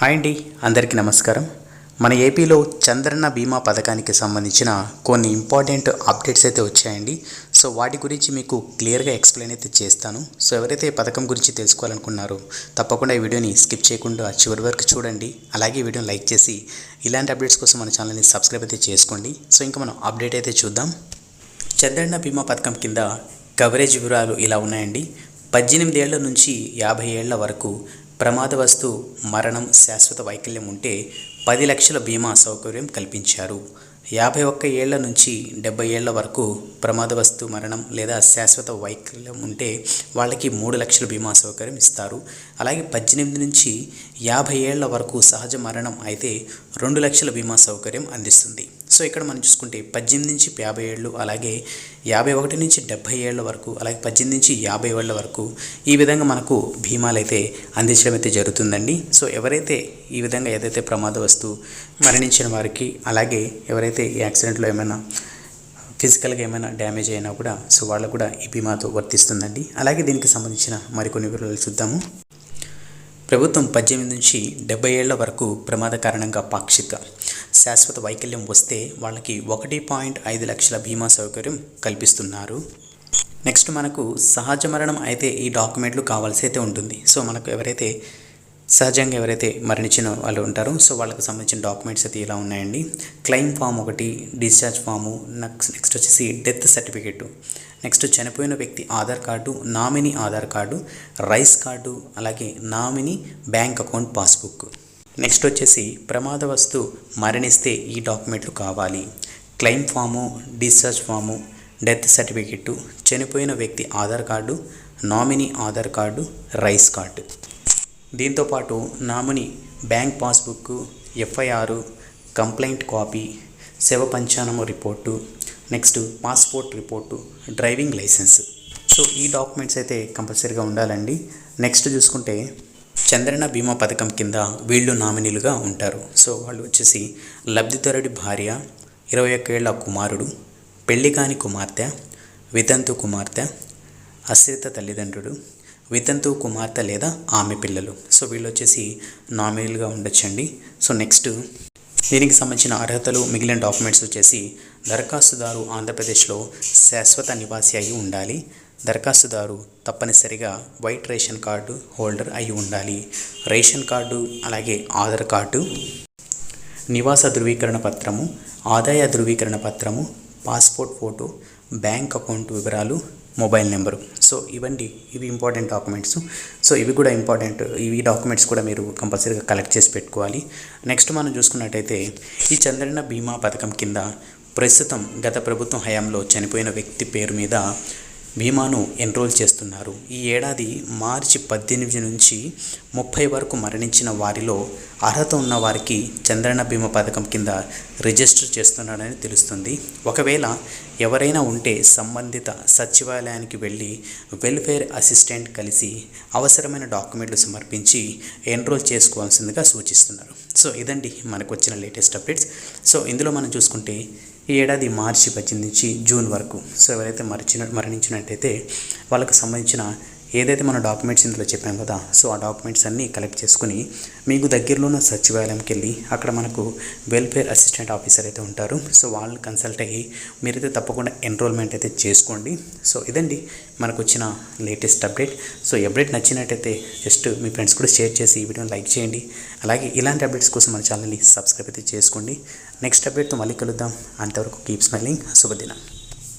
Hi అండి అందరికీ నమస్కారం. మన ఏపీలో చంద్రన్న బీమా పథకానికి సంబంధించిన కొన్ని ఇంపార్టెంట్ అప్డేట్స్ అయితే వచ్చాయండి. సో వాటి గురించి మీకు క్లియర్గా ఎక్స్ప్లెయిన్ అయితే చేస్తాను. సో ఎవరైతే ఈ పథకం గురించి తెలుసుకోవాలనుకున్నారో తప్పకుండా ఈ వీడియోని స్కిప్ చేయకుండా చివరి వరకు చూడండి. అలాగే వీడియోని లైక్ చేసి ఇలాంటి అప్డేట్స్ కోసం మన ఛానల్ని సబ్స్క్రైబ్ అయితే చేసుకోండి. సో ఇంకా మనం అప్డేట్ అయితే చూద్దాం. చంద్రన్న బీమా పథకం కింద కవరేజ్ వివరాలు ఇలా ఉన్నాయండి. పద్దెనిమిది ఏళ్ళ నుంచి యాభై ఏళ్ళ వరకు ప్రమాదవస్తు మరణం శాశ్వత వైకల్యం ఉంటే పది లక్షల బీమా సౌకర్యం కల్పించారు. యాభై ఒక్క ఏళ్ళ నుంచి డెబ్బై ఏళ్ళ వరకు ప్రమాదవస్తు మరణం లేదా శాశ్వత వైకల్యం ఉంటే వాళ్ళకి మూడు లక్షల బీమా సౌకర్యం ఇస్తారు. అలాగే పద్దెనిమిది నుంచి యాభై ఏళ్ళ వరకు సహజ మరణం అయితే రెండు లక్షల బీమా సౌకర్యం అందిస్తుంది. సో ఇక్కడ మనం చూసుకుంటే పద్దెనిమిది నుంచి యాభై ఏళ్ళు అలాగే యాభై ఒకటి నుంచి డెబ్భై ఏళ్ళ వరకు అలాగే పద్దెనిమిది నుంచి యాభై ఏళ్ళ వరకు ఈ విధంగా మనకు భీమాలు అయితే అందించడం అయితే జరుగుతుందండి. సో ఎవరైతే ఈ విధంగా ఏదైతే ప్రమాదవస్తు మరణించిన వారికి అలాగే ఎవరైతే ఈ యాక్సిడెంట్లో ఏమైనా ఫిజికల్గా ఏమైనా డ్యామేజ్ అయినా కూడా సో వాళ్ళకు కూడా ఈ బీమాతో వర్తిస్తుందండి. అలాగే దీనికి సంబంధించిన మరికొన్ని వివరాలు చూద్దాము. ప్రభుత్వం పద్దెనిమిది నుంచి డెబ్బై ఏళ్ళ వరకు ప్రమాద కారణంగా పాక్షిక శాశ్వత వైకల్యం వస్తే వాళ్ళకి ఒకటి పాయింట్ ఐదు లక్షల బీమా సౌకర్యం కల్పిస్తున్నారు. నెక్స్ట్ మనకు సహజ మరణం అయితే ఈ డాక్యుమెంట్లు కావాల్సి అయితే ఉంటుంది. సో మనకు ఎవరైతే సహజంగా ఎవరైతే మరణించిన వాళ్ళు ఉంటారో సో వాళ్ళకి సంబంధించిన డాక్యుమెంట్స్ అయితే ఇలా ఉన్నాయండి. క్లెయిమ్ ఫామ్ ఒకటి డిశ్చార్జ్ ఫాము నెక్స్ట్ నెక్స్ట్ వచ్చేసి డెత్ సర్టిఫికేటు. నెక్స్ట్ చనిపోయిన వ్యక్తి Aadhaar card nominee Aadhaar card rice card అలాగే nominee bank account passbook. Next వచ్చేసి ప్రమాదవస్తు మరణిస్తే ఈ డాక్యుమెంట్లు కావాలి. Claim form discharge form death certificate చనిపోయిన వ్యక్తి Aadhaar card nominee Aadhaar card rice card. దీంతోపాటు nominee bank passbook FIR complaint copy శవ పంచానము report next passport report driving license. So ఈ డాక్యుమెంట్స్ అయితే కంపల్సరీగా ఉండాలండి. నెక్స్ట్ చూసుకుంటే చంద్రన బీమా పథకం కింద వీళ్ళు నామినీలుగా ఉంటారు. సో వాళ్ళు వచ్చేసి లబ్ధిదారుడి భార్య ఇరవై ఒక్క ఏళ్ళ కుమారుడు పెళ్ళి కాని కుమార్తె వితంతు కుమార్తె అశ్రిత తల్లిదండ్రుడు వితంతు కుమార్తె లేదా ఆమె పిల్లలు. సో వీళ్ళు వచ్చేసి నామినీలుగా ఉండొచ్చండి. సో నెక్స్ట్ దీనికి సంబంధించిన అర్హతలు మిగిలిన డాక్యుమెంట్స్ వచ్చేసి దరఖాస్తుదారు ఆంధ్రప్రదేశ్లో శాశ్వత నివాసి అయి ఉండాలి. దరఖాస్తుదారు తప్పనిసరిగా వైట్ రేషన్ కార్డు హోల్డర్ అయి ఉండాలి. రేషన్ కార్డు అలాగే ఆధార్ కార్డు నివాస ధృవీకరణ పత్రము ఆదాయ ధృవీకరణ పత్రము పాస్పోర్ట్ ఫోటో బ్యాంక్ అకౌంట్ వివరాలు మొబైల్ నెంబరు. సో ఇవండి. ఇవి ఇంపార్టెంట్ డాక్యుమెంట్స్. సో ఇవి కూడా ఇంపార్టెంట్. ఇవి డాక్యుమెంట్స్ కూడా మీరు కంపల్సరీగా కలెక్ట్ చేసి పెట్టుకోవాలి. నెక్స్ట్ మనం చూసుకున్నట్టయితే ఈ చంద్రన్న బీమా పథకం కింద ప్రస్తుతం గత ప్రభుత్వం హయాంలో చనిపోయిన వ్యక్తి పేరు మీద బీమాను ఎన్రోల్ చేస్తున్నారు. ఈ ఏడాది మార్చి పద్దెనిమిది నుంచి ముప్పై వరకు మరణించిన వారిలో అర్హత ఉన్న వారికి చంద్రన్న బీమా పథకం కింద రిజిస్టర్ చేస్తున్నాడని తెలుస్తుంది. ఒకవేళ ఎవరైనా ఉంటే సంబంధిత సచివాలయానికి వెళ్ళి వెల్ఫేర్ అసిస్టెంట్ కలిసి అవసరమైన డాక్యుమెంట్లు సమర్పించి ఎన్రోల్ చేసుకోవాల్సిందిగా సూచిస్తున్నారు. సో ఇదండి మనకు వచ్చిన లేటెస్ట్ అప్డేట్స్. సో ఇందులో మనం చూసుకుంటే ఈ ఏడాది మార్చి పద్దెనిమిది నుంచి జూన్ వరకు. సో ఎవరైతే మరిచిన మరణించినట్టయితే వాళ్ళకు సంబంధించిన ఏదైతే మన డాక్యుమెంట్స్ ఇందులో చెప్పాం కదా సో ఆ డాక్యుమెంట్స్ అన్నీ కలెక్ట్ చేసుకుని మీకు దగ్గరలో ఉన్న సచివాలయంకి వెళ్ళి అక్కడ మనకు వెల్ఫేర్ అసిస్టెంట్ ఆఫీసర్ అయితే ఉంటారు. సో వాళ్ళని కన్సల్ట్ అయ్యి మీరైతే తప్పకుండా ఎన్రోల్మెంట్ అయితే చేసుకోండి. సో ఇదండి మనకు వచ్చిన లేటెస్ట్ అప్డేట్. సో అప్డేట్ నచ్చినట్టయితే జస్ట్ మీ ఫ్రెండ్స్ కూడా షేర్ చేసి ఈ వీడియోని లైక్ చేయండి. అలాగే ఇలాంటి అప్డేట్స్ కోసం మన ఛానల్ని సబ్స్క్రైబ్ అయితే చేసుకోండి. నెక్స్ట్ అప్డేట్తో మళ్ళీ కలుద్దాం. అంతవరకు కీప్ స్మైలింగ్. శుభదినం.